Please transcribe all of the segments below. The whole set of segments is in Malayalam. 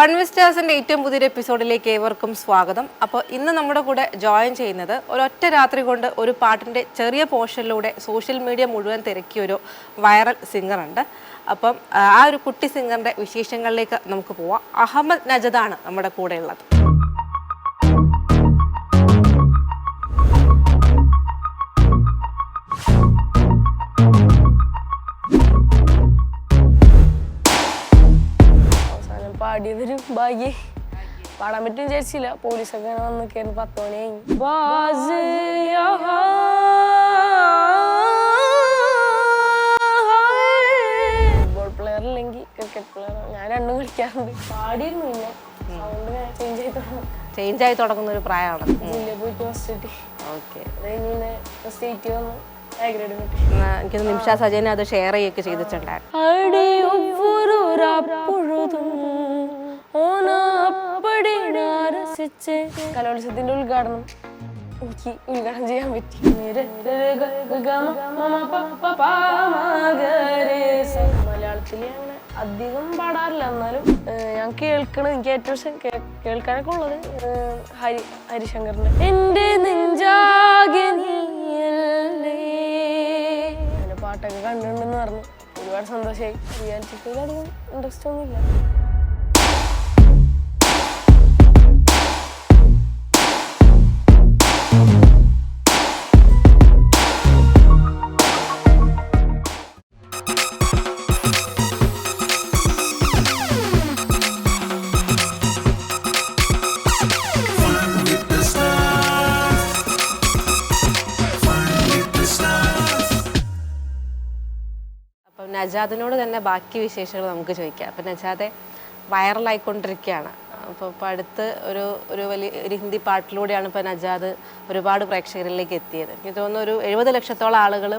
ഫൺ വിസ്റ്റേഴ്സിന്റെ ഏറ്റവും പുതിയൊരു എപ്പിസോഡിലേക്ക് ഏവർക്കും സ്വാഗതം. അപ്പോൾ ഇന്ന് നമ്മുടെ കൂടെ ജോയിൻ ചെയ്യുന്നത് ഒരൊറ്റ രാത്രി കൊണ്ട് ഒരു പാട്ടിന്റെ ചെറിയ പോർഷനിലൂടെ സോഷ്യൽ മീഡിയ മുഴുവൻ തിരക്കിയൊരു വൈറൽ സിംഗറുണ്ട് അപ്പം ആ ഒരു കുട്ടി സിംഗറിന്റെ വിശേഷങ്ങളിലേക്ക് നമുക്ക് പോവാം. അഹമ്മദ് നജദാണ് നമ്മുടെ കൂടെ ഉള്ളത് പാടിയതൊരു ഭാഗ്യ. പാടാൻ പറ്റും വിചാരിച്ചില്ല. പോലീസൊക്കെ ഇങ്ങനെ വന്ന് കയറി പത്ത് മണിയായി ഫുട്ബോൾ പ്ലെയർ അല്ലെങ്കിൽ ക്രിക്കറ്റ് പ്ലെയർ ഞാൻ രണ്ടും കളിക്കാറുണ്ട്. പാടിയിരുന്നു പിന്നെ സൗണ്ട് ചേഞ്ച് ചെയ്ത് ചേഞ്ച് ആയി തുടങ്ങുന്ന ഒരു പ്രായമാണ് ജില്ലയിൽ പോയിട്ട് ഫസ്റ്റ് കിട്ടി ഓക്കെ അത് കഴിഞ്ഞ് പിന്നെ സ്റ്റേറ്റ് വന്ന് എ ഗ്രേഡ് കിട്ടി. എനിക്ക് നിമിഷ സജയനെ അത് ഷെയർ ചെയ്യൊക്കെ ചെയ്തിട്ടുണ്ടായിരുന്നു. കലോത്സവത്തിന്റെ ഉദ്ഘാടനം എനിക്ക് ഉദ്ഘാടനം ചെയ്യാൻ പറ്റി. മലയാളത്തിൽ അങ്ങനെ അധികം പാടാറില്ല. എന്നാലും ഞാൻ കേൾക്കണ. എനിക്ക് ഏറ്റവും കേൾക്കാനൊക്കെ ഉള്ളത് ഹരി ഹരിശങ്കറിന്റെ. എന്റെ പാട്ടൊക്കെ കണ്ടിട്ടുണ്ടെന്ന് പറഞ്ഞു. ഒരുപാട് സന്തോഷമായി റിയാലിറ്റി ഷോയിൽ അധികം ഇൻട്രസ്റ്റ് ഒന്നുമില്ല. നജാദിനോട് തന്നെ ബാക്കി വിശേഷങ്ങൾ നമുക്ക് ചോദിക്കാം. അപ്പം നജാദെ വൈറലായിക്കൊണ്ടിരിക്കുകയാണ്. അപ്പോൾ ഇപ്പോൾ അടുത്ത് ഒരു ഒരു വലിയ ഒരു ഹിന്ദി പാട്ടിലൂടെയാണ് ഇപ്പോൾ നജാദ് ഒരുപാട് പ്രേക്ഷകരിലേക്ക് എത്തിയത്. എനിക്ക് തോന്നുന്നു ഒരു എഴുപത് ലക്ഷത്തോളം ആളുകൾ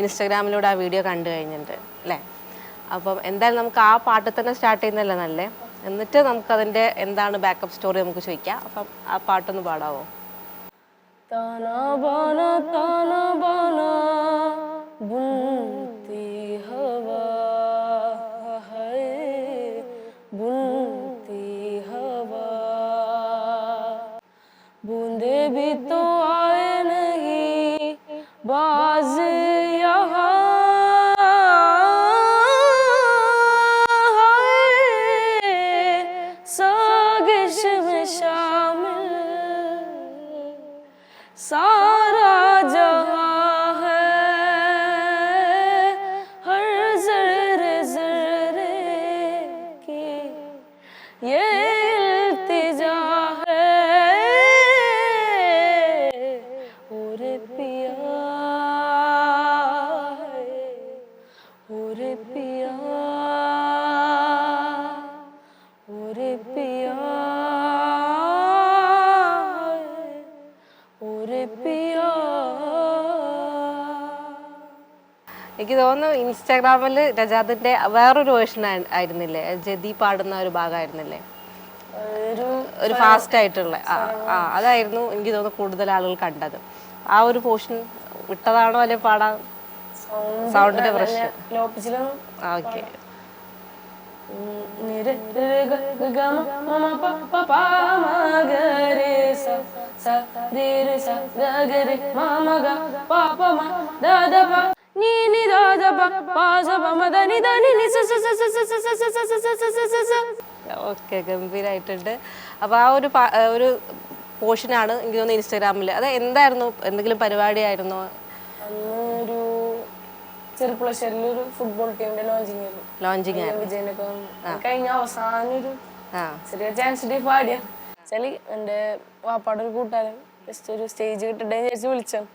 ഇൻസ്റ്റാഗ്രാമിലൂടെ ആ വീഡിയോ കണ്ടു കഴിഞ്ഞിട്ടുണ്ട് അല്ലേ? അപ്പം എന്തായാലും നമുക്ക് ആ പാട്ട് തന്നെ സ്റ്റാർട്ട് ചെയ്യുന്നല്ലേ നല്ലേ? എന്നിട്ട് നമുക്കതിന്റെ എന്താണ് ബാക്കപ്പ് സ്റ്റോറി നമുക്ക് ചോദിക്കാം. അപ്പം ആ പാട്ടൊന്ന് പാടാവോ? താന ബാന ভিতর എനിക്ക് തോന്നുന്നു ഇൻസ്റ്റാഗ്രാമിൽ രജാദിന്റെ വേറൊരു വേർഷൻ ആയിരുന്നില്ലേ? ജതി പാടുന്ന ഒരു ഭാഗമായിരുന്നില്ലേ? ഒരു ഒരു ഫാസ്റ്റ് ആയിട്ടുള്ള ആ അതായിരുന്നു എനിക്ക് തോന്നുന്നു കൂടുതൽ ആളുകൾ കണ്ടത്. ആ ഒരു പോർഷൻ വിട്ടതാണോ അല്ലെ പാടാൻ? സൗണ്ടിന്റെ പ്രശ്നം. ഓക്കെ നിര പ പ സ സ ഗ ഗ രെ മ മ ഗ പ പ മ ദ ദ പ സ സ സ സ സ സ സ സ ഓക്കെ ഗംഭീരായിട്ടുണ്ട് അപ്പോൾ ആ ഒരു ഒരു പോർഷനാണ് എനിക്ക് തോന്നുന്നു ഇൻസ്റ്റാഗ്രാമിൽ അത് എന്തായിരുന്നു എന്തെങ്കിലും പരിപാടിയായിരുന്നോ ഒരു ചെറുപ്പുളശ്ശേരിയിൽ ഒരു ഫുട്ബോൾ ടീമിന്റെ ലോഞ്ചിങ് ആയിരുന്നു ലോഞ്ചിങ് ഞാൻ വിജയനൊക്കെ കഴിഞ്ഞ അവസാനം ഒരു ആ ചെറിയ ചാൻസ് കിട്ടി പാടിയ എന്റെ വാപ്പാടെ ഒരു കൂട്ടുകാരൻ ജസ്റ്റ് ഒരു സ്റ്റേജ് കിട്ടട്ടെ വിളിച്ചാണ്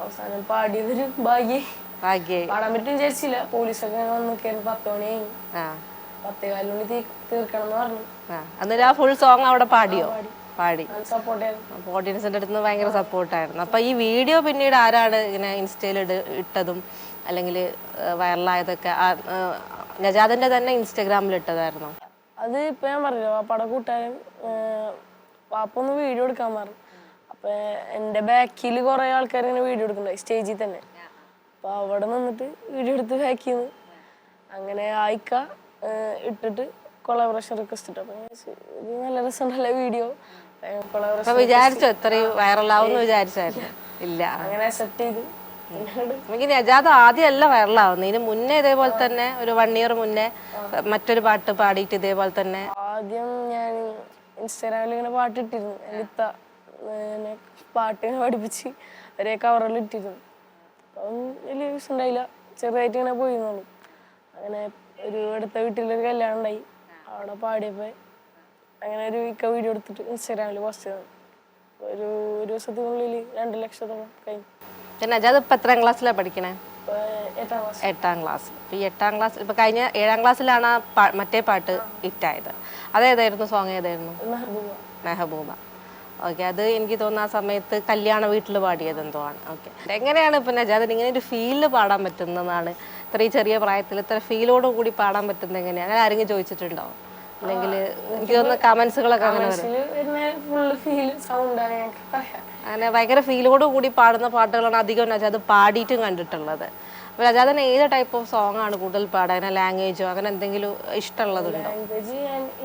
അവസാനം പാടിയതൊരു ഭാഗ്യ. ഭാഗ്യായി പാടാൻ പറ്റും വിചാരിച്ചില്ല. പോലീസൊക്കെ വന്ന് കയറി പത്ത് മണിയായി. പത്തേ പത്തേകാലിനുള്ളിൽ മണി തീർക്കണം എന്ന് പറഞ്ഞു. അന്നേരം ആ ഫുൾ സോങ് അവിടെ പാടിയോ? പാടി. ഓഡിയൻസിന്റെ അടുത്ത് ഭയങ്കര സപ്പോർട്ടായിരുന്നു അപ്പൊ ഈ വീഡിയോ പിന്നീട് ആരാണ് ഇങ്ങനെ ഇൻസ്റ്റയിൽ ഇട് ഇട്ടതും അല്ലെങ്കിൽ വൈറലായതൊക്കെ നജാദിന്റെ തന്നെ ഇൻസ്റ്റഗ്രാമിൽ ഇട്ടതായിരുന്നു? അത് ഇപ്പൊ ഞാൻ പറഞ്ഞു വാപ്പാടെ കൂട്ടുകാരൻ വാപ്പൊന്ന് വീഡിയോ എടുക്കാൻ പറഞ്ഞു. അപ്പൊ എന്റെ ബാക്കിൽ കുറെ ആൾക്കാർ ഇങ്ങനെ വീഡിയോ എടുക്കുന്നുണ്ടായി സ്റ്റേജിൽ തന്നെ. അപ്പൊ അവിടെ നിന്നിട്ട് വീഡിയോ എടുത്ത് ബാക്കിൽ നിന്ന് അങ്ങനെ ആയിക്ക ഇട്ടിട്ട് കൊളാബറേഷൻ റിക്വസ്റ്റ് ഇട്ടു. അപ്പോൾ ഞാൻ ഇത് നല്ല രസമുണ്ടല്ലേ വീഡിയോ കൊളാബറേഷൻ അപ്പൊ വിചാരിച്ചോ വിചാരിച്ചായിരുന്നു. ഇല്ല. അങ്ങനെ സെറ്റ് ചെയ്ത്. എനിക്ക് നജാദ് ആദ്യമല്ല വൈറലാവുന്നത് ഇതിന് മുന്നേ ഇതേപോലെ തന്നെ ഒരു വൺ ഇയർ മുന്നേ മറ്റൊരു പാട്ട് പാടിയിട്ട് ഇതേപോലെ തന്നെ. ആദ്യം ഞാൻ ഇൻസ്റ്റാഗ്രാമിൽ ഇങ്ങനെ പാട്ടിട്ടിരുന്നു എന്റെ എന്നെ പാട്ട് ഇങ്ങനെ പഠിപ്പിച്ച് ഒരേ കവറിൽ ഇട്ടിരുന്നു. അപ്പം വലിയ യൂസ് ഉണ്ടായില്ല. ചെറുതായിട്ട് ഇങ്ങനെ പോയിരുന്നുള്ളൂ അങ്ങനെ ഒരു അടുത്ത വീട്ടിലൊരു കല്യാണം ഉണ്ടായി. അവിടെ പാടിയപ്പോൾ അങ്ങനെ ഒരു ഇക്ക വീഡിയോ എടുത്തിട്ട് ഇൻസ്റ്റാഗ്രാമിൽ പോസ്റ്റ് ചെയ്തു. ഒരു ഒരു ദിവസത്തിനുള്ളിൽ രണ്ട് ലക്ഷത്തോളം കഴിഞ്ഞു. പിന്നെ അജാദ് ഇപ്പം എത്രാം ക്ലാസ്സിലാണ് പഠിക്കണേ? എട്ടാം ക്ലാസ് ഈ എട്ടാം ക്ലാസ് ഇപ്പൊ കഴിഞ്ഞ ഏഴാം ക്ലാസ്സിലാണ് മറ്റേ പാട്ട് ഹിറ്റായത് അതേതായിരുന്നു സോങ് ഏതായിരുന്നു? മെഹബൂബ. ഓക്കെ അത് എനിക്ക് തോന്നുന്ന ആ സമയത്ത് കല്യാണ വീട്ടിൽ പാടിയത് എന്തോ ആണ്. ഓക്കെ എങ്ങനെയാണ് ഇപ്പം നജാദിന് ഇങ്ങനെ ഒരു ഫീലിൽ പാടാൻ പറ്റുന്നതാണ്? ഇത്രയും ചെറിയ പ്രായത്തിൽ ഇത്ര ഫീലോട് കൂടി പാടാൻ പറ്റുന്നത് എങ്ങനെയാണ്? അങ്ങനെ ആരെങ്കിലും ചോദിച്ചിട്ടുണ്ടോ? അല്ലെങ്കിൽ എനിക്ക് തോന്നുന്ന കമന്റ്സുകളൊക്കെ അങ്ങനെ അങ്ങനെ ഭയങ്കര ഫീലോട് കൂടി പാടുന്ന പാട്ടുകളാണ് അധികം നജാദ് പാടിയിട്ടും കണ്ടിട്ടുള്ളത്. അപ്പോൾ നജാദിന് ഏത് ടൈപ്പ് ഓഫ് സോങ് ആണ് കൂടുതൽ പാടാൻ? ലാംഗ്വേജോ അങ്ങനെ എന്തെങ്കിലും ഇഷ്ടമുള്ളതുണ്ടോ?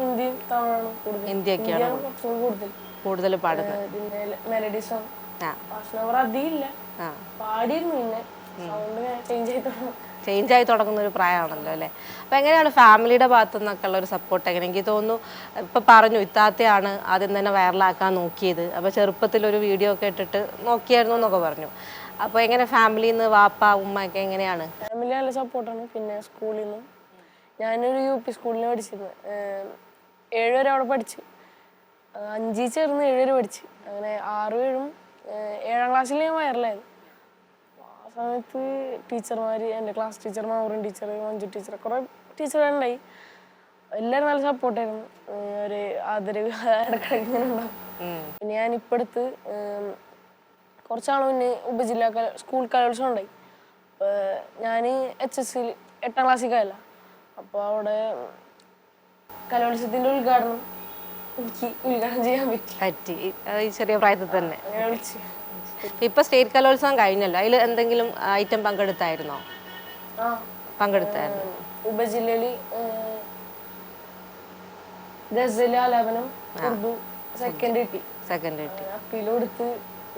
ഇന്ത്യ ഹിന്ദിയൊക്കെയാണ് കൂടുതൽ. കൂടുതൽ പാടുന്നത്. പിന്നെ മെലഡി സോങ് പാടിയിരുന്നു പിന്നെ. ചേഞ്ച് ആയി തുടങ്ങുന്ന ഒരു പ്രായമാണല്ലോ അല്ലേ? അപ്പോൾ എങ്ങനെയാണ് ഫാമിലിയുടെ ഭാഗത്തു നിന്നൊക്കെ ഉള്ള ഒരു സപ്പോർട്ട് എങ്ങനെ എനിക്ക് തോന്നുന്നു ഇപ്പൊ പറഞ്ഞു ഇത്താത്തയാണ് ആദ്യം തന്നെ വൈറലാക്കാൻ നോക്കിയത്. അപ്പോൾ ചെറുപ്പത്തിൽ ഒരു വീഡിയോ ഒക്കെ ഇട്ടിട്ട് നോക്കിയായിരുന്നു എന്നൊക്കെ പറഞ്ഞു. അപ്പോൾ എങ്ങനെ ഫാമിലിയിൽ നിന്ന് വാപ്പ ഉമ്മ ഒക്കെ എങ്ങനെയാണ്? ഫാമിലി നല്ല സപ്പോർട്ടാണ് പിന്നെ സ്കൂളിൽ നിന്നും ഞാനൊരു യു പി സ്കൂളിൽ പഠിച്ചിരുന്നു ഏഴുവരെ ഏഴ് വരെ അവിടെ പഠിച്ചു. അഞ്ചിൽ ചേർന്ന് ഏഴ് വരെ പഠിച്ചു. അങ്ങനെ ആറും ഏഴും ഏഴാം ക്ലാസ്സിൽ ഞാൻ വയറിലായിരുന്നു. ആ സമയത്ത് ടീച്ചർമാർ എന്റെ ക്ലാസ് ടീച്ചർ മാറും ടീച്ചർ മഞ്ജു ടീച്ചർ കുറേ ടീച്ചറുണ്ടായി എല്ലാവരും നല്ല സപ്പോർട്ടായിരുന്നു ഒരു ആദരവ് ഉണ്ടാവും പിന്നെ ഞാൻ ഇപ്പം അടുത്ത് കുറച്ചാൾ മുന്നേ ഉപജില്ലാ കല സ്കൂൾ കലോത്സവം ഉണ്ടായി. ഞാൻ എച്ച് എസ് സിയിൽ എട്ടാം ക്ലാസ്സിൽ കയല്ല അപ്പോൾ അവിടെ കലോത്സവത്തിന്റെ ഉദ്ഘാടനം എനിക്ക് ഉദ്ഘാടനം ചെയ്യാൻ പറ്റി. പറ്റി ഈ ചെറിയ പ്രായത്തിൽ തന്നെ. അങ്ങനെ വിളിച്ചു. ഇപ്പൊ സ്റ്റേറ്റ് കലോത്സവം കഴിഞ്ഞല്ലോ. അതിൽ എന്തെങ്കിലും ഐറ്റം പങ്കെടുത്തായിരുന്നോ? ആ. പങ്കെടുത്തായിരുന്നു. ഉപജില്ലയിൽ ഗസൽ ആലാപനം ഉറുദു സെക്കൻഡ് കിട്ടി. സെക്കൻഡ് കിട്ടി. അപ്പീൽ കൊടുത്ത്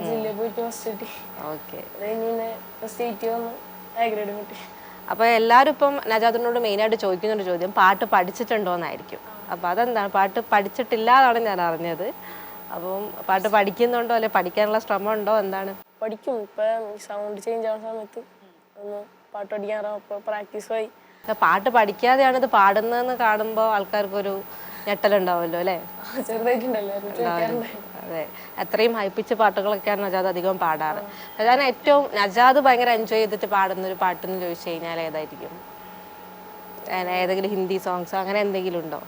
ജില്ലയിൽ പോയിട്ട് ഫസ്റ്റ് കിട്ടി. ഓക്കെ. അത് കഴിഞ്ഞ് പിന്നെ സ്റ്റേറ്റ് വന്ന് എ ഗ്രേഡ് കിട്ടി. അപ്പോൾ എല്ലാവരും ഇപ്പം നജാദിനോട് മെയിനായിട്ട് ചോദിക്കുന്ന ഒരു ചോദ്യം പാട്ട് പഠിച്ചിട്ടുണ്ടോ എന്നായിരിക്കും അപ്പോൾ അതെന്താണ്? പാട്ട് പഠിച്ചിട്ടില്ല എന്നാണ് ഞാൻ അറിഞ്ഞത്. അപ്പം പാട്ട് പഠിക്കുന്നുണ്ടോ? അല്ലെ പഠിക്കാനുള്ള ശ്രമം ഉണ്ടോ എന്താണ്? പഠിക്കും. ഇപ്പം സൗണ്ട് ചേഞ്ച് ആവുന്ന സമയത്ത് ഒന്ന് പാട്ട് പഠിക്കാറാവും അപ്പോൾ പ്രാക്ടീസ് ആയി. പാട്ട് പഠിക്കാതെയാണ് ഇത് പാടുന്നതെന്ന് കാണുമ്പോൾ ആൾക്കാർക്കൊരു ഞെട്ടലുണ്ടാവുമല്ലോ അല്ലേ? അത് അത്രയും ഹൈപ്പിച്ച പാട്ടുകളൊക്കെയാണ് നജാദ് അധികം പാടാറ്. നജാദ് ഏറ്റവും നജാദ് ഭയങ്കര എൻജോയ് ചെയ്തിട്ട് പാടുന്ന ഒരു പാട്ടെന്ന് ചോദിച്ചു കഴിഞ്ഞാൽ ഏതായിരിക്കും? ഏതെങ്കിലും ഹിന്ദി സോങ്സോ അങ്ങനെ എന്തെങ്കിലും ഉണ്ടോ?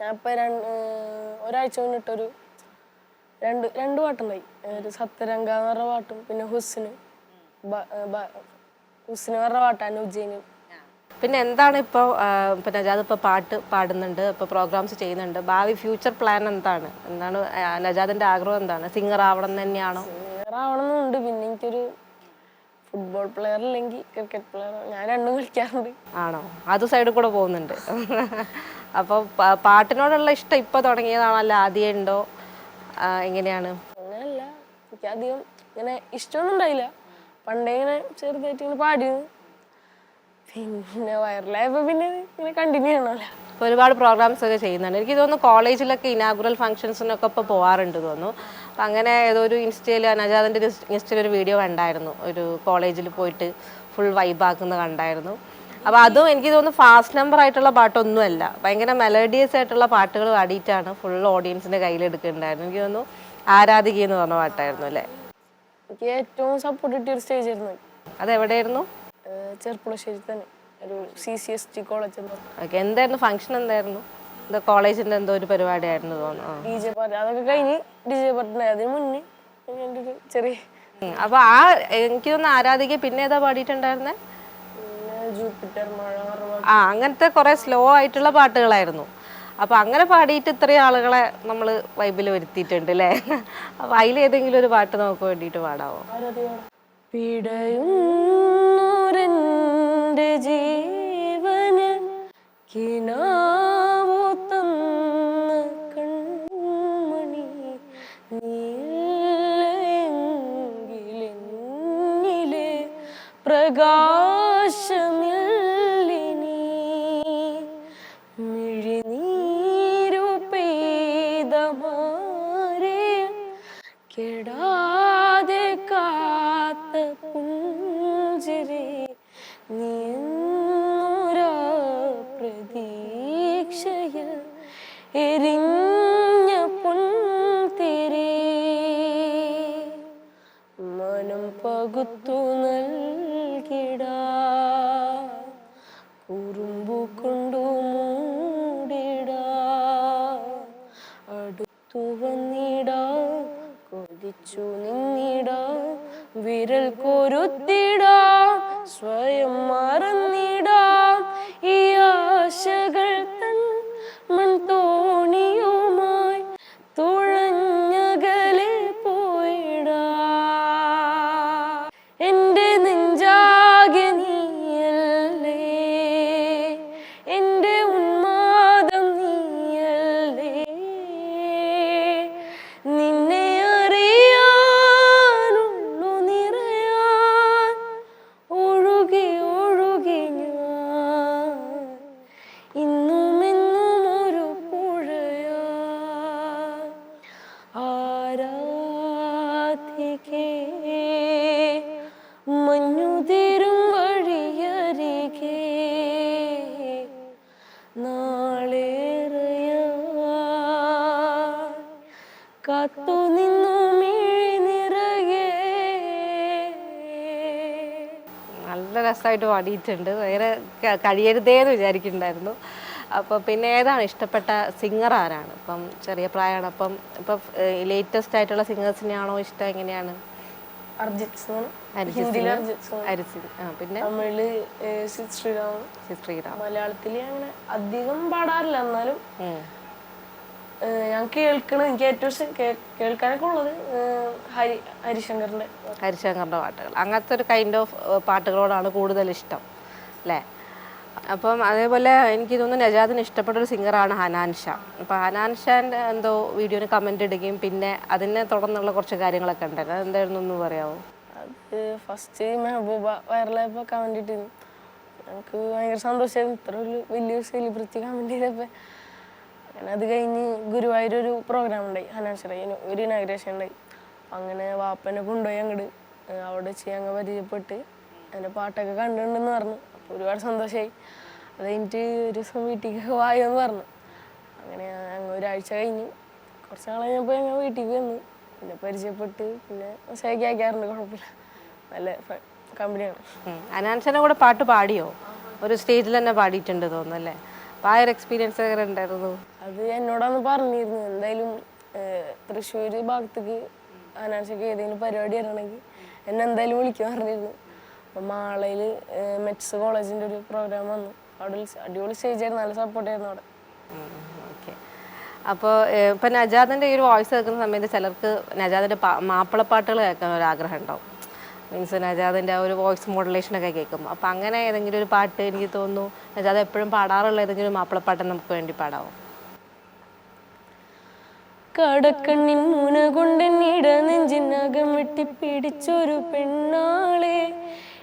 ഞാൻ ഇപ്പം ഒരാഴ്ച മുന്നിട്ടൊരു രണ്ട് രണ്ട് പാട്ടുണ്ടായി. ഒരു സത്യരംഗ എന്ന് പറഞ്ഞ പാട്ടും പിന്നെ ഹുസ്സിന്. ഹുസ്സിന് പറഞ്ഞ പാട്ടാണ് ഉജ്ജയിനും പിന്നെ എന്താണ് ഇപ്പോൾ പിന്നെ നജാദ് ഇപ്പോൾ പാട്ട് പാടുന്നുണ്ട് ഇപ്പോൾ പ്രോഗ്രാംസ് ചെയ്യുന്നുണ്ട്. ഭാവി ഫ്യൂച്ചർ പ്ലാൻ എന്താണ്? എന്താണ് നജാദിന്റെ നജാദിന്റെ ആഗ്രഹം എന്താണ്? സിംഗർ ആവണം തന്നെയാണോ? സിംഗർ ആവണമെന്നുണ്ട് പിന്നെ എനിക്കൊരു ഫുട്ബോൾ പ്ലെയർ അല്ലെങ്കിൽ ക്രിക്കറ്റ് പ്ലെയർ ഞാൻ രണ്ടും കളിക്കാറുണ്ട്. ആണോ? അത് സൈഡിൽ കൂടെ പോകുന്നുണ്ട്. അപ്പോൾ പാട്ടിനോടുള്ള ഇഷ്ടം ഇപ്പോൾ തുടങ്ങിയതാണോ അല്ല ആദ്യം ഉണ്ടോ? എങ്ങനെയാണ്? അങ്ങനെയല്ല എനിക്ക് അധികം ഇങ്ങനെ ഇഷ്ടമൊന്നും ഉണ്ടായില്ല. പണ്ടേ ഇങ്ങനെ ചെറുതായിട്ട് ഇങ്ങനെ പാടിയിരുന്നു പിന്നെ വൈറലായപ്പോൾ പിന്നെ ഇങ്ങനെ കണ്ടിന്യൂ ചെയ്യണമല്ലോ ഒരുപാട് പ്രോഗ്രാംസ് ഒക്കെ ചെയ്യുന്നുണ്ട്. എനിക്ക് തോന്നുന്നു കോളേജിലൊക്കെ ഇനാഗുറൽ ഫംഗ്ഷൻസിനൊക്കെ ഇപ്പോൾ പോകാറുണ്ട് തോന്നുന്നു. അപ്പം അങ്ങനെ ഏതോ ഒരു ഇൻസ്റ്റയിൽ അനജാദന്റെ ഇൻസ്റ്റയിൽ ഒരു വീഡിയോ കണ്ടായിരുന്നു. ഒരു കോളേജിൽ പോയിട്ട് ഫുൾ വൈബാക്കുന്ന കണ്ടായിരുന്നു. അപ്പോൾ അതും എനിക്ക് തോന്നുന്നു ഫാസ്റ്റ് നമ്പർ ആയിട്ടുള്ള പാട്ടൊന്നുമല്ല. ഭയങ്കര മെലഡിയസ് ആയിട്ടുള്ള പാട്ടുകൾ പാടിയിട്ടാണ് ഫുൾ ഓഡിയൻസിന്റെ കയ്യിലെടുക്കുന്നുണ്ടായിരുന്നു എനിക്ക് തോന്നുന്നു ആരാധിക എന്ന് പറഞ്ഞ പാട്ടായിരുന്നു അല്ലേ? എനിക്ക് ഏറ്റവും സപ്പോർട്ട് കിട്ടിയ ഒരു സ്റ്റേജ് ആയിരുന്നു അതെവിടെയായിരുന്നു? ചെറുപ്പുളശ്ശേരി ചെർപ്പുളശ്ശേരി തന്നെ. ഒരു C C S T college okay എന്തായിരുന്നു? ഫംഗ്ഷൻ എന്തായിരുന്നു? എന്താ കോളേജിന്റെ എന്തോ ഒരു പരിപാടിയായിരുന്നു തോന്നുന്നു. ഡി ജെ പാർട്ടി അതൊക്കെ കഴിഞ്ഞ് ഡി ജെ പാർട്ടി അതിന് മുന്നേ ചെറിയ. അപ്പൊ ആ എനിക്ക് തോന്നുന്നു ആരാധിക പിന്നെ ഏതാ പാടിയിട്ടുണ്ടായിരുന്നെ? ആ അങ്ങനത്തെ കുറെ സ്ലോ ആയിട്ടുള്ള പാട്ടുകളായിരുന്നു. അപ്പൊ അങ്ങനെ പാടിയിട്ട് ഇത്രയും ആളുകളെ നമ്മൾ വൈബിൽ വരുത്തിയിട്ടുണ്ട് അല്ലേ അപ്പൊ അതിലേതെങ്കിലും ഒരു പാട്ട് നമുക്ക് വേണ്ടിയിട്ട് പാടാവോ? പ്രകാ மாற കാത്തു നിന്നു മിഴി നിറയെ നല്ല രസമായിട്ട് പാടിയിട്ടുണ്ട്. വേറെ കഴിയരുതേന്ന് വിചാരിക്കുന്നുണ്ടായിരുന്നു. അപ്പോൾ പിന്നെ ഏതാണ് ഇഷ്ടപ്പെട്ട സിംഗർ ആരാണ്? ഇപ്പം ചെറിയ പ്രായമാണ്. അപ്പം ഇപ്പം ലേറ്റസ്റ്റ് ആയിട്ടുള്ള സിംഗേഴ്സിനെയാണോ ഇഷ്ടം? എങ്ങനെയാണ്? അർജിത് സിംഗ് അരിജിത് ഹിന്ദിയിലെ സിംഗ്. അർജിത് സിംഗ്. ആ പിന്നെ? തമിഴിൽ ശ്രീറാം ശ്രീ ശ്രീറാം മലയാളത്തിൽ അങ്ങനെ അധികം പാടാറില്ല. എന്നാലും ഞാൻ കേൾക്കണ. എനിക്ക് ഏറ്റവും ഇഷ്ടം കേൾക്കാനൊക്കെ ഉള്ളത് ഹരി ഹരിശങ്കറിന്റെ ഹരിശങ്കറിന്റെ പാട്ടുകൾ. അങ്ങനത്തെ ഒരു കൈൻഡ് ഓഫ് പാട്ടുകളോടാണ് കൂടുതൽ ഇഷ്ടം. അല്ലേ? അപ്പം അതേപോലെ എനിക്ക് തോന്നുന്നു നജാദിന് ഇഷ്ടപ്പെട്ട ഒരു സിംഗറാണ് ഹനാൻ ഷാ. അപ്പോൾ ഹനാൻ ഷാന്റെ എന്തോ വീഡിയോന് കമന്റ് ഇടുകയും പിന്നെ അതിനെ തുടർന്നുള്ള കുറച്ച് കാര്യങ്ങളൊക്കെ ഉണ്ടായിരുന്നു അതെന്തായിരുന്നു ഒന്ന് പറയാമോ അത് ഫസ്റ്റ് മെഹബൂബ വൈറലായപ്പോൾ കമന്റ് ഇട്ടിരുന്നു. എനിക്ക് ഭയങ്കര സന്തോഷമായിരുന്നു ഇത്ര ഒരു വലിയൊരു സെലിബ്രിറ്റി കമന്റ് ചെയ്തപ്പോൾ അങ്ങനെ അത് കഴിഞ്ഞ് ഗുരുവായൂർ ഒരു പ്രോഗ്രാം ഉണ്ടായി ഹനാൻഷറ ഒരു ഇനാഗ്രേഷൻ ഉണ്ടായി. അങ്ങനെ വാപ്പനെ കൊണ്ടുപോയി അങ്ങോട്ട് അവിടെ വെച്ച് ഞങ്ങൾ പരിചയപ്പെട്ട് എന്റെ പാട്ടൊക്കെ കണ്ടിട്ടുണ്ടെന്ന് പറഞ്ഞു. അപ്പോൾ ഒരുപാട് സന്തോഷമായി അത് കഴിഞ്ഞിട്ട് ഒരു ദിവസം വീട്ടിലേക്ക് വായോന്ന് പറഞ്ഞു. അങ്ങനെ ഞങ്ങൾ ഒരാഴ്ച കഴിഞ്ഞു. കുറച്ച് നാൾ കഴിഞ്ഞപ്പോൾ ഞങ്ങൾ വീട്ടിലേക്ക് വന്നു. പിന്നെ പരിചയപ്പെട്ട് പിന്നെ മെസ്സേജ് അയക്കാറുണ്ട് കുഴപ്പമില്ല. നല്ല കമ്പനിയാണ്. അനാൻസിനെ കൂടെ പാട്ട് പാടിയോ? ഒരു സ്റ്റേജിൽ തന്നെ പാടിയിട്ടുണ്ട് തോന്നുന്നു അല്ലേ? അപ്പോൾ ആ ഒരു എക്സ്പീരിയൻസ് എങ്ങനെ ഉണ്ടായിരുന്നു? അത് എന്നോടൊന്ന് പറഞ്ഞിരുന്നു എന്തായാലും തൃശ്ശൂർ ഭാഗത്തേക്ക് അനാൻഷക്ക് ഏതെങ്കിലും പരിപാടി വരണമെങ്കിൽ എന്നെ എന്തായാലും വിളിക്കാൻ പറഞ്ഞിരുന്നു. അപ്പം മാളയിൽ മെറ്റ്സ് കോളേജിന്റെ ഒരു പ്രോഗ്രാം വന്നു. അവിടെ അടിപൊളി സ്റ്റേജ് ആയിരുന്നു. നല്ല സപ്പോർട്ട് ആയിരുന്നു അവിടെ. ഓക്കെ. അപ്പോൾ ഇപ്പം നജാദിന്റെ ഈ ഒരു വോയിസ് കേൾക്കുന്ന സമയത്ത് ചിലർക്ക് നജാദിന്റെ മാപ്പിളപ്പാട്ടുകൾ കേൾക്കാൻ ഒരു ആഗ്രഹം ഉണ്ടാവും. മീൻസ് നജാദിന്റെ ആ ഒരു വോയിസ് മോഡുലേഷനൊക്കെ കേൾക്കും അപ്പോൾ അങ്ങനെ ഏതെങ്കിലും ഒരു പാട്ട് എനിക്ക് തോന്നുന്നു നജാദ് എപ്പോഴും പാടാറുള്ള ഏതെങ്കിലും മാപ്പിളപ്പാട്ട് നമുക്ക് വേണ്ടി പാടാവും? കടക്കണ്ണിൻ മുന നീട നെഞ്ചിനകം വെട്ടിപ്പിടിച്ചൊരു പെണ്ണാളെ.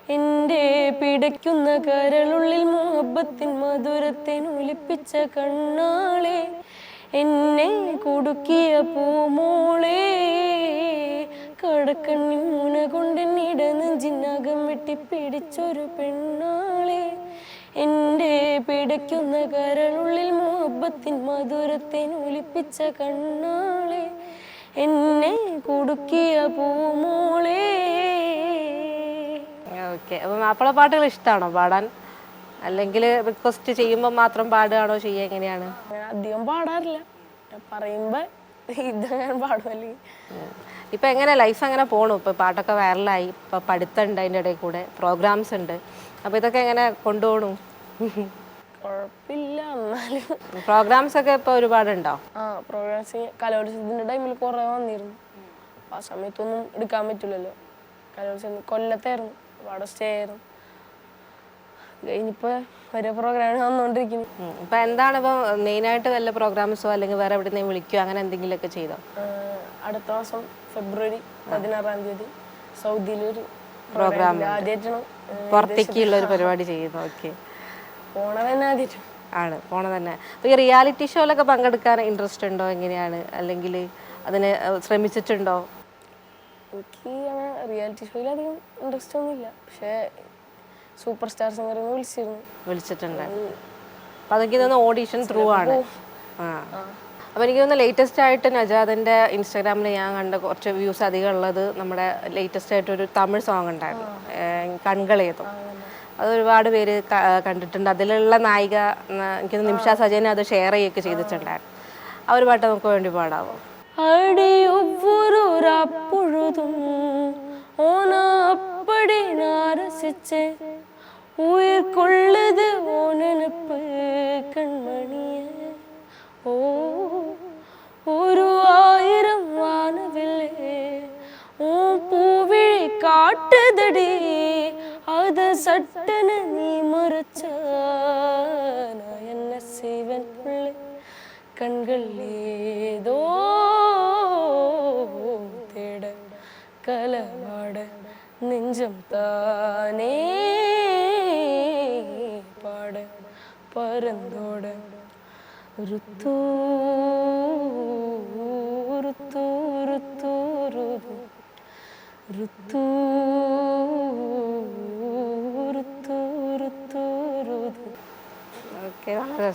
എന്റെ പിടയ്ക്കുന്ന കരളുള്ളിൽ മോഹബത്തിൻ മധുരത്തെ ഒലിപ്പിച്ച കണ്ണാളെ. എന്നെ കുടുക്കിയ പൂമോളെ. കടക്കണ്ണിൻ മൂന കൊണ്ട് നെഞ്ചിനകം വെട്ടിപ്പിടിച്ചൊരു പെണ്ണാളെ. എന്റെ പിടയ്ക്കുന്ന കരളുള്ളിൽ മുഹബത്തിൻ മധുരത്തെ ഒലിപ്പിച്ച കണ്ണാളെ. എന്നെ കുടുക്കിയ പൂമോളെ. ഓക്കെ അപ്പോൾ മാപ്പിളപ്പാട്ടുകൾ ഇഷ്ടമാണോ പാടാൻ? അല്ലെങ്കിൽ റിക്വസ്റ്റ് ചെയ്യുമ്പോൾ മാത്രം പാടുകയാണോ ചെയ്യുക എങ്ങനെയാണ്? ഞാൻ അധികം പാടാറില്ല. ഞാൻ ഇപ്പം എങ്ങനെ ലൈഫ് അങ്ങനെ പോണു? ഇപ്പൊ പാട്ടൊക്കെ വൈറലായി ഇപ്പോൾ പഠിത്തമുണ്ട് അതിന്റെ ഇടയിൽ കൂടെ. പ്രോഗ്രാംസ് ഉണ്ട്. അപ്പോൾ ഇതൊക്കെ എങ്ങനെ കൊണ്ടുപോകണു കുഴപ്പമില്ല എന്നാലും. പ്രോഗ്രാംസ് ഒക്കെ ഇപ്പോൾ ഒരുപാടുണ്ടോ? ആ പ്രോഗ്രാംസ് കലോത്സവത്തിന്റെ ടൈമിൽ കുറേ വന്നിരുന്നു. ആ സമയത്തൊന്നും എടുക്കാൻ പറ്റില്ലല്ലോ കലോത്സവം കൊല്ലത്തായിരുന്നു. അവിടെ സ്റ്റേ ആയിരുന്നു. അത് കഴിഞ്ഞിപ്പോ ഓരോ പ്രോഗ്രാം വന്നുകൊണ്ടിരിക്കുന്നു ഉം. ഇപ്പൊ എന്താണ് ഇപ്പൊ മെയിനായിട്ട് വല്ല പ്രോഗ്രാംസോ അല്ലെങ്കിൽ വേറെ എവിടെയെങ്കിലും വിളിക്കുകയോ അങ്ങനെ എന്തെങ്കിലുമൊക്കെ ചെയ്തോ? അടുത്ത മാസം ഫെബ്രുവരി പതിനാറാം തീയതി സൗദിയിൽ ഒരു പ്രോഗ്രാം ആദ്യമായിട്ടാണ് പുറത്തേക്കുള്ള ഒരു പരിപാടി ചെയ്യുന്നു. ഓക്കെ പോണത് തന്നെ ആണ് പോണ തന്നെ അപ്പോൾ ഈ റിയാലിറ്റി ഷോയിലൊക്കെ പങ്കെടുക്കാൻ ഇൻട്രസ്റ്റ് ഉണ്ടോ? എങ്ങനെയാണ്? അല്ലെങ്കിൽ അതിനെ ശ്രമിച്ചിട്ടുണ്ടോ? എനിക്ക് റിയാലിറ്റി ഷോയിൽ അധികം ഇൻട്രസ്റ്റ് ഒന്നുമില്ല. പക്ഷേ സൂപ്പർ സ്റ്റാർ സിംഗർ എന്ന് വിളിച്ചിരുന്നു. വിളിച്ചിട്ടുണ്ട്. അപ്പം അതൊക്കെ ഇതൊന്ന് ത്രൂ ആണ്. ആ. അപ്പോൾ എനിക്ക് തോന്നുന്നു ലേറ്റസ്റ്റ് ആയിട്ട് നജാദിന്റെ ഇൻസ്റ്റാഗ്രാമിൽ ഞാൻ കണ്ട കുറച്ച് വ്യൂസ് അധികം ഉള്ളത് നമ്മുടെ ലേറ്റസ്റ്റ് ആയിട്ട് ഒരു തമിഴ് സോങ് ഉണ്ടായിരുന്നു. കൺകളേതു അത് ഒരുപാട് പേര് കണ്ടിട്ടുണ്ട്. അതിലുള്ള നായിക എനിക്ക് നിമിഷ സജയനെ അത് ഷെയർ ചെയ്യൊക്കെ ചെയ്തിട്ടുണ്ടായിരുന്നു. ആ. ഒരു പാട്ട് നമുക്ക് വേണ്ടി പാടാവോ? ഓന உயிர் கொள்ளுது ஓ நினப்பு கண்மணிய. ஓ ஒரு ஆயிரம் வானவில்லே. ஓ பூவிழி காட்டுதடி அது சட்ட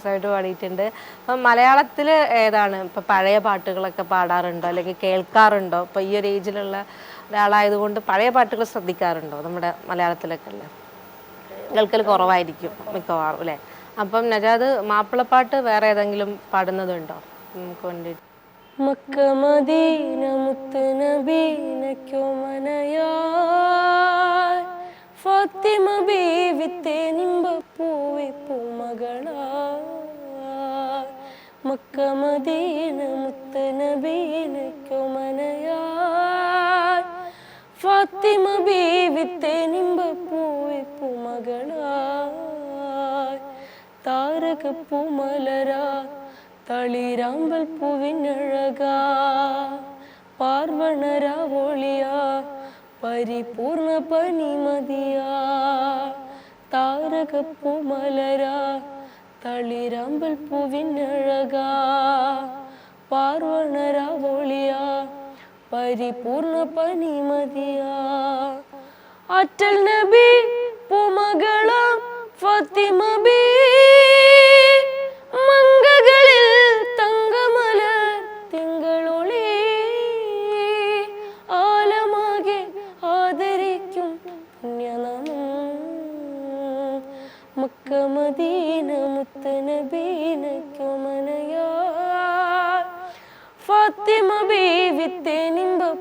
രസമായിട്ട് പാടിയിട്ടുണ്ട്. അപ്പം മലയാളത്തിൽ ഏതാണ്? ഇപ്പം പഴയ പാട്ടുകളൊക്കെ പാടാറുണ്ടോ? അല്ലെങ്കിൽ കേൾക്കാറുണ്ടോ? ഇപ്പം ഈ ഒരു ഏജിലുള്ള ഒരാളായതുകൊണ്ട് പഴയ പാട്ടുകൾ ശ്രദ്ധിക്കാറുണ്ടോ? നമ്മുടെ മലയാളത്തിലൊക്കെ അല്ലേ കേൾക്കൽ കുറവായിരിക്കും മിക്കവാറും അല്ലേ? അപ്പം നജാദ് മാപ്പിളപ്പാട്ട് വേറെ ഏതെങ്കിലും പാടുന്നതുണ്ടോ? നമുക്ക് വേണ്ടിയിട്ട് മക്ക മദീന മുത്ത് നബീനയ്ക്കോ മനയോ ഫാത്തിമ ബീവിത്തെ നിമ്പ പൂവി പൂമകളാ മക്ക മദീന മുത്ത് നബീനയ്ക്കോ മനയാ ഫാത്തിമ ബീവിത്തെ നിമ്പ പൂവി പൂമകളാ താരക പൂമലരാ തളിരാമ്പൽ പൂവിനഴകാ. പാർവണരാ ഒളിയാ പരിപൂർണ പനിമതിയാ. താരക പൂമലരാ തളിരാമ്പൽ പൂവിനഴകാ പാർവണരാവോളിയാ പരിപൂർണ പനിമതിയാ. അറ്റൽ നബി പൂമകളാം ഫാത്തിമ ബീ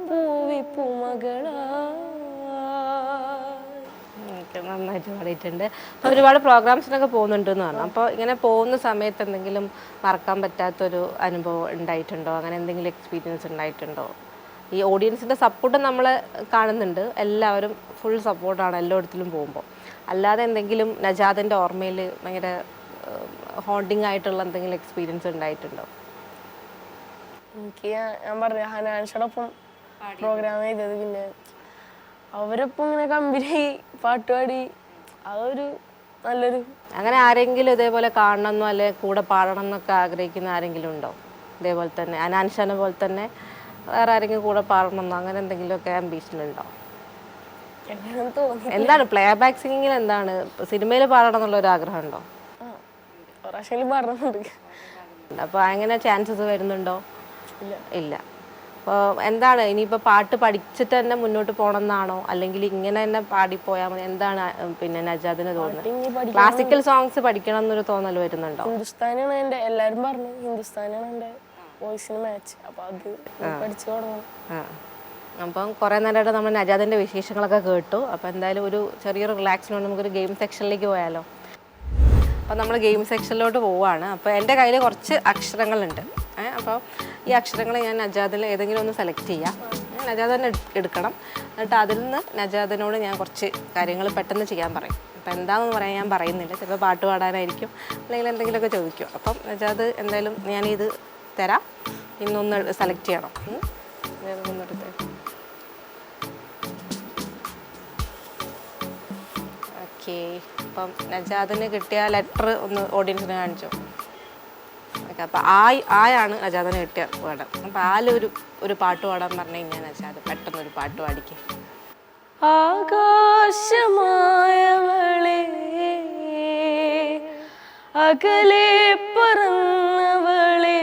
പൂവി പൂമകളാ. നന്നായിട്ട് പാടിയിട്ടുണ്ട്. ഒരുപാട് പ്രോഗ്രാംസിനൊക്കെ പോകുന്നുണ്ടെന്ന് പറഞ്ഞു. അപ്പോൾ ഇങ്ങനെ പോകുന്ന സമയത്ത് എന്തെങ്കിലും മറക്കാൻ പറ്റാത്തൊരു അനുഭവം ഉണ്ടായിട്ടുണ്ടോ? അങ്ങനെ എന്തെങ്കിലും എക്സ്പീരിയൻസ് ഉണ്ടായിട്ടുണ്ടോ? ഈ ഓഡിയൻസിന്റെ സപ്പോർട്ട് നമ്മൾ കാണുന്നുണ്ട്. എല്ലാവരും ഫുൾ സപ്പോർട്ടാണ് എല്ലായിടത്തിലും പോകുമ്പോൾ അല്ലാതെ എന്തെങ്കിലും നജാദിന്റെ ഓർമ്മയിൽ ഭയങ്കര ഹോണ്ടിങ് ആയിട്ടുള്ള എന്തെങ്കിലും എക്സ്പീരിയൻസ് ഉണ്ടായിട്ടുണ്ടോ? എനിക്ക് ഞാൻ പറഞ്ഞു ഹനാൻഷോടൊപ്പം പ്രോഗ്രാം ചെയ്തത് പിന്നെ അവരൊപ്പം ഇങ്ങനെ കമ്പനി പാട്ടുപാടി അതൊരു നല്ലൊരു അങ്ങനെ ആരെങ്കിലും ഇതേപോലെ കാണണമെന്നോ അല്ലെ കൂടെ പാടണം എന്നൊക്കെ ആഗ്രഹിക്കുന്ന ആരെങ്കിലും ഉണ്ടോ? ഇതേപോലെ തന്നെ അനാൻഷാനെ പോലെ തന്നെ വേറെ ആരെങ്കിലും കൂടെ പാടണമെന്നോ അങ്ങനെ എന്തെങ്കിലുമൊക്കെ ആംബിഷൻ ഉണ്ടോ? എന്താണ് പ്ലേ ബാക്ക് സിംഗിങ്ങിൽ എന്താണ്? സിനിമയിൽ പാടണം എന്നുള്ള ഒരു ആഗ്രഹം ഉണ്ടോ? അപ്പോൾ അങ്ങനെ ചാൻസസ് വരുന്നുണ്ടോ? ഇല്ല. അപ്പോൾ എന്താണ്? ഇനിയിപ്പോൾ പാട്ട് പഠിച്ചിട്ട് തന്നെ മുന്നോട്ട് പോകണം എന്നാണോ അല്ലെങ്കിൽ ഇങ്ങനെ തന്നെ പാടിപ്പോയാൽ മതി. എന്താണ് പിന്നെ നജാദിന് തോന്നുന്നത്? ക്ലാസിക്കൽ സോങ്സ് പഠിക്കണം എന്നൊരു തോന്നൽ വരുന്നുണ്ടോ? ഹിന്ദുസ്ഥാനാണ് എന്റെ എല്ലാവരും പറഞ്ഞു ഹിന്ദുസ്ഥാനാണ് എന്റെ വോയിസിന് മാച്ച്. അപ്പോൾ അത് പഠിച്ചു തുടങ്ങണം. അപ്പം കുറേ നേരമായിട്ട് നമ്മൾ നജാദിന്റെ വിശേഷങ്ങളൊക്കെ കേട്ടു. അപ്പോൾ എന്തായാലും ഒരു ചെറിയൊരു വേണ്ടി നമുക്കൊരു ഗെയിം സെക്ഷനിലേക്ക് പോയാലോ. അപ്പോൾ നമ്മൾ ഗെയിം സെക്ഷനിലോട്ട് പോവുകയാണ് അപ്പോൾ എന്റെ കയ്യിൽ കുറച്ച് അക്ഷരങ്ങളുണ്ട്. അപ്പോൾ ഈ അക്ഷരങ്ങൾ ഞാൻ നജാദിൽ ഏതെങ്കിലും ഒന്ന് സെലക്ട് ചെയ്യാം. നജാദ് തന്നെ എടുക്കണം. എന്നിട്ട് അതിൽ നിന്ന് നജാദിനോട് ഞാൻ കുറച്ച് കാര്യങ്ങൾ പെട്ടെന്ന് ചെയ്യാൻ പറയും. അപ്പോൾ എന്താണെന്ന് പറയാൻ ഞാൻ പറയുന്നില്ല. ചിലപ്പോൾ പാട്ട് പാടാനായിരിക്കും. അല്ലെങ്കിൽ എന്തെങ്കിലുമൊക്കെ ചോദിക്കും. അപ്പം നജാദ് എന്തായാലും ഞാനിത് തരാം. ഇന്നൊന്ന് സെലക്ട് ചെയ്യണം. ഓക്കെ അപ്പം നജാദിന് കിട്ടിയ ലെറ്റർ ഒന്ന് ഓഡിയൻസിന് കാണിച്ചു. ഓക്കെ അപ്പോൾ ആ ആയാണ് നജാദിന് കിട്ടിയ വേർഡ് അപ്പോൾ ആലൊരു ഒരു പാട്ട് പാടാൻ പറഞ്ഞു കഴിഞ്ഞാൽ നജാദ് പെട്ടെന്നൊരു പാട്ട് പാടിക്കും. ആകാശമായവളെ അകലെ പറന്നവളെ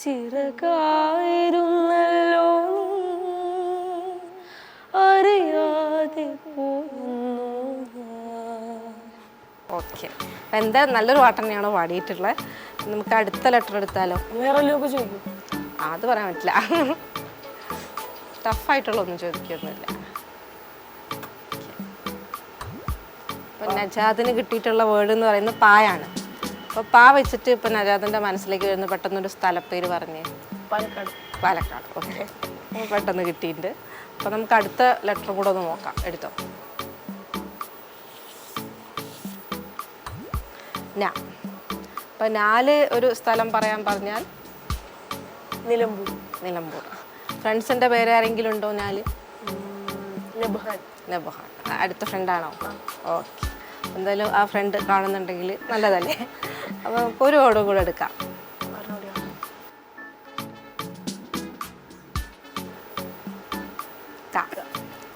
ചിറകായിരുന്നല്ലോ അപ്പം എന്താ നല്ലൊരു പാട്ട് തന്നെയാണോ പാടിയിട്ടുള്ളത് നമുക്ക് അടുത്ത ലെറ്റർ എടുത്താലോ? വേറെ അത് പറയാൻ പറ്റില്ല. ടഫായിട്ടുള്ള ഒന്നും ചോദിക്കൊന്നുമില്ല. ഇപ്പം നജാദിന് കിട്ടിയിട്ടുള്ള വേർഡ് എന്ന് പറയുന്നത് പായാണ്. അപ്പോൾ പാ വെച്ചിട്ട് ഇപ്പം നജാദിന്റെ മനസ്സിലേക്ക് വരുന്ന പെട്ടെന്നൊരു സ്ഥലപ്പേര് പറഞ്ഞേ. പാലക്കാട്. പാലക്കാട് ഓക്കെ പെട്ടെന്ന് കിട്ടിയിട്ടുണ്ട്. അപ്പോൾ നമുക്ക് അടുത്ത ലെറ്റർ കൂടെ ഒന്ന് നോക്കാം. എടുത്തോ? ഞാ. അപ്പം നാല് ഒരു സ്ഥലം പറയാൻ പറഞ്ഞാൽ നിലമ്പൂർ. നിലമ്പൂർ. ഫ്രണ്ട്സിന്റെ പേര് ആരെങ്കിലും ഉണ്ടോ നാല്? നബ്ഹാൻ. നബഹാൻ. അടുത്ത ഫ്രണ്ടാണോ ഓക്കെ. എന്തായാലും ആ ഫ്രണ്ട് കാണുന്നുണ്ടെങ്കിൽ നല്ലതല്ലേ? അപ്പോൾ നമുക്ക് ഒരു ഓടും കൂടെ എടുക്കാം.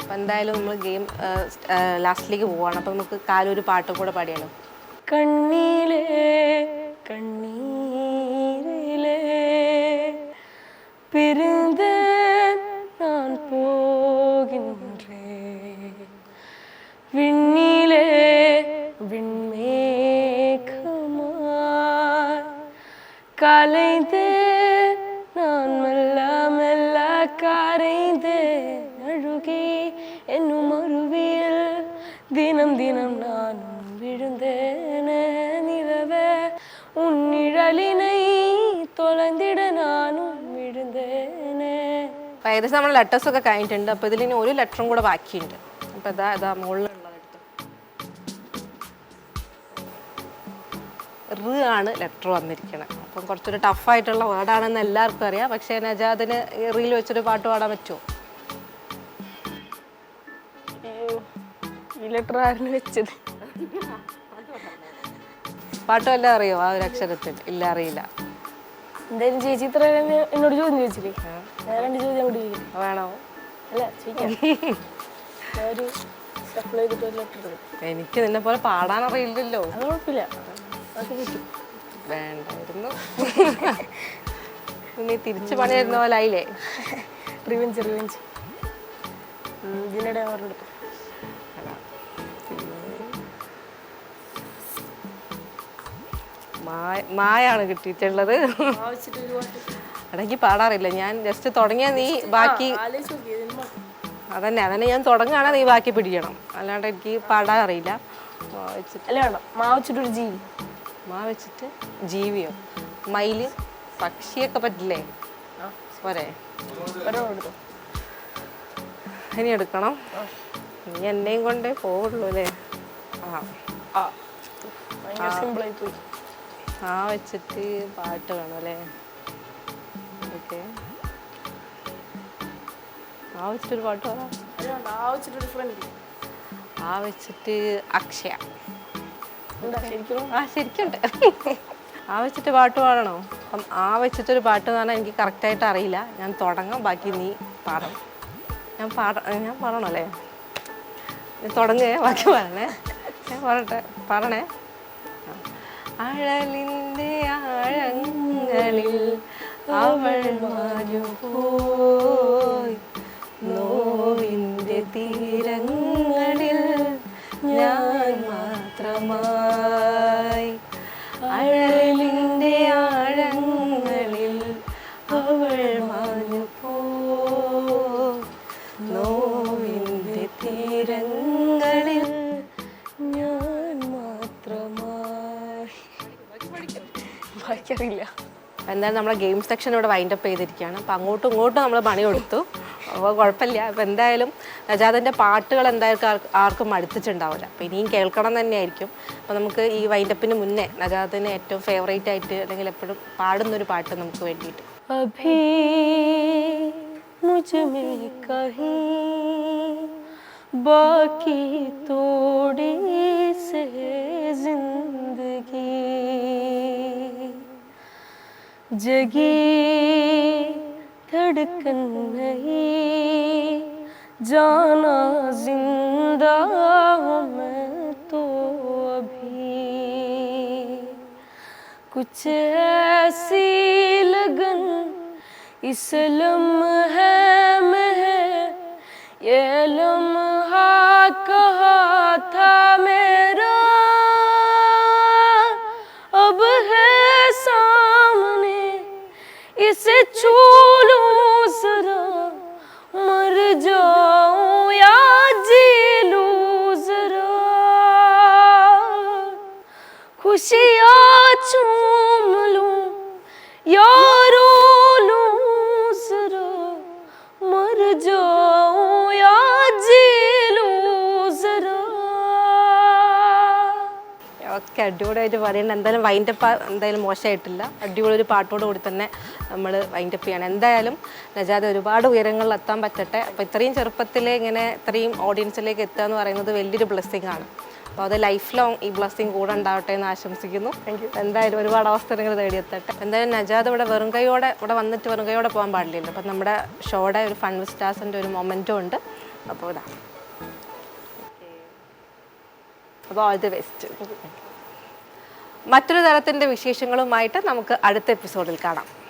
അപ്പം എന്തായാലും നമ്മൾ ഗെയിം ലാസ്റ്റിലേക്ക് പോവാണ്. അപ്പോൾ നമുക്ക് കാലൊരു പാട്ടും കൂടെ പാടിയാലോ? கண்ணிலே கண்ணீரிலே பிரிந்தே അപ്പോൾ നമ്മൾ ലെറ്റേഴ്സ് ഒക്കെ കഴിഞ്ഞിട്ടുണ്ട്. അപ്പോൾ ഇതിൽ ഇനി ഒരു ലെറ്ററും കൂടെ ബാക്കിയുണ്ട്. അപ്പോൾ ഇതാ ഇതാ മുകളിലുള്ളത് എടുത്തു റ് ആണ് ലെറ്റർ വന്നിരിക്കുന്നത് അപ്പം കുറച്ചൊരു ടഫായിട്ടുള്ള വേർഡാണെന്ന് എല്ലാവർക്കും അറിയാം. പക്ഷേ നജാദിന് റീൽ വെച്ചൊരു പാട്ട് പാടാൻ പറ്റുമോ ഈ ലെറ്റർ ആയിരുന്നു വെച്ചത്? പാട്ട് വല്ലതും അറിയോ? ആ ഒരു അക്ഷരത്തിൽ. ഇല്ല അറിയില്ല. എന്തായാലും ചേച്ചി ഇത്ര എന്നോട് ചോദ്യം ചോദിച്ചില്ലേ? രണ്ട് ചോദ്യം അങ്ങോട്ട് ചോദിക്കും? വേണോ? അല്ല ചോദിക്കാം. ഒരു സപ്ലൈ ചെയ്തിട്ട് എനിക്ക് നിന്നെ പോലെ പാടാൻ അറിയില്ലല്ലോ. അത് കുഴപ്പമില്ല. അതൊക്കെ പറ്റും വേണ്ടായിരുന്നു നീ തിരിച്ചു പണിയായിരുന്ന പോലെ ആയില്ലേ റിവെഞ്ച് റിവെഞ്ച് ഇതിനിടെ അവരുടെ മായാണ് കിട്ടിയിട്ടുള്ളത്. അടങ്ങി പാടാറില്ല. ഞാൻ ജസ്റ്റ് തുടങ്ങിയ നീ ബാക്കി അതന്നെ അതന്നെ ഞാൻ തുടങ്ങുകയാണ് നീ ബാക്കി പിടിക്കണം. അല്ലാണ്ട് എനിക്ക് പാടാൻ അറിയില്ല മാ ജീവി. മാവ് വെച്ചിട്ട് ജീവിയോ? മയിൽ പക്ഷിയൊക്കെ പറ്റില്ലേ? പോരെ. ഇനി എടുക്കണം. നീ എന്നെയും കൊണ്ടേ പോവുള്ളൂ അല്ലേ? ആ. ആ. വെച്ചിട്ട് പാട്ട് വേണം അല്ലേ? ഓക്കെ. ആ വെച്ചിട്ടൊരു പാട്ട് പാടാം. വേണ്ട ആ വെച്ചിട്ട് അക്ഷയ. ആ ശരിക്കുണ്ട്. ആ വെച്ചിട്ട് പാട്ട് പാടണോ? അപ്പം ആ വെച്ചിട്ടൊരു പാട്ട് എന്ന് പറഞ്ഞാൽ എനിക്ക് കറക്റ്റായിട്ട് അറിയില്ല. ഞാൻ തുടങ്ങാം ബാക്കി നീ പാടണം ഞാൻ പാട ഞാൻ പാടണം അല്ലേ? തുടങ്ങേ ബാക്കി പറയണേ ഞാൻ പറയട്ടെ പറയണേ അഴലിന്റെ ആഴങ്ങളിൽ അവൾ മാഞ്ഞു പോയി നോവിന്റെ തീരങ്ങളിൽ എന്തായാലും നമ്മുടെ ഗെയിം സെക്ഷൻ ഇവിടെ വൈൻഡ് അപ്പ് ചെയ്തിരിക്കുകയാണ്. അപ്പോൾ അങ്ങോട്ടും ഇങ്ങോട്ടും നമ്മൾ പണി കൊടുത്തു അപ്പോൾ കുഴപ്പമില്ല. അപ്പോൾ എന്തായാലും നജാദിന്റെ പാട്ടുകൾ എന്തായാലും ആർക്കും മടുത്തിട്ടുണ്ടാവില്ല. അപ്പോൾ ഇനിയും കേൾക്കണം തന്നെയായിരിക്കും. അപ്പോൾ നമുക്ക് ഈ വൈൻഡപ്പിന് മുന്നേ നജാദിന് ഏറ്റവും ഫേവറേറ്റ് ആയിട്ട് അല്ലെങ്കിൽ എപ്പോഴും പാടുന്ന ഒരു പാട്ട് നമുക്ക് വേണ്ടിയിട്ട്. കഹീ ബാക്കി തോടേ സേ जगी धड़कन नहीं जाना ज़िंदा हूँ मैं तो अभी। कुछ ऐसी लगन इस लम्हे में है ये लम्हा कहा था मेरा इसे छू लूं जरा मर जाऊं या जी लूं जरा खुशियाँ चूम लूं यारो ഒക്കെ അടിപൊളിയായിട്ട് പറയുന്നത് എന്തായാലും വൈൻഡപ്പ് എന്തായാലും മോശമായിട്ടില്ല. അടിപൊളി ഒരു പാട്ടോട് കൂടി തന്നെ നമ്മൾ വൈൻഡപ്പ് ചെയ്യണം. എന്തായാലും നജാദ് ഒരുപാട് ഉയരങ്ങളിൽ എത്താൻ പറ്റട്ടെ. അപ്പോൾ ഇത്രയും ചെറുപ്പത്തിലെ ഇങ്ങനെ ഇത്രയും ഓഡിയൻസിലേക്ക് എത്തുക എന്ന് പറയുന്നത് വലിയൊരു ബ്ലെസ്സിങ് ആണ്. അപ്പോൾ അത് ലൈഫ് ലോങ് ഈ ബ്ലെസ്സിങ് കൂടെ ഉണ്ടാവട്ടെ എന്ന് ആശംസിക്കുന്നു. എന്തായാലും ഒരുപാട് അവസരങ്ങൾ തേടിയെത്തട്ടെ. എന്തായാലും നജാദ് ഇവിടെ വെറും കൈയോടെ ഇവിടെ വന്നിട്ട് വെറും കൈയോടെ പോകാൻ പാടില്ലല്ലോ. അപ്പം നമ്മുടെ ഷോയുടെ ഒരു ഫൺ സ്റ്റാർസിന്റെ ഒരു മൊമെന്റും ഉണ്ട്. അപ്പോൾ ഇതാണ് അപ്പോൾ ഓൾ ദി ബെസ്റ്റ് മറ്റൊരു തരത്തിന്റെ വിശേഷങ്ങളുമായിട്ട് നമുക്ക് അടുത്ത എപ്പിസോഡിൽ കാണാം.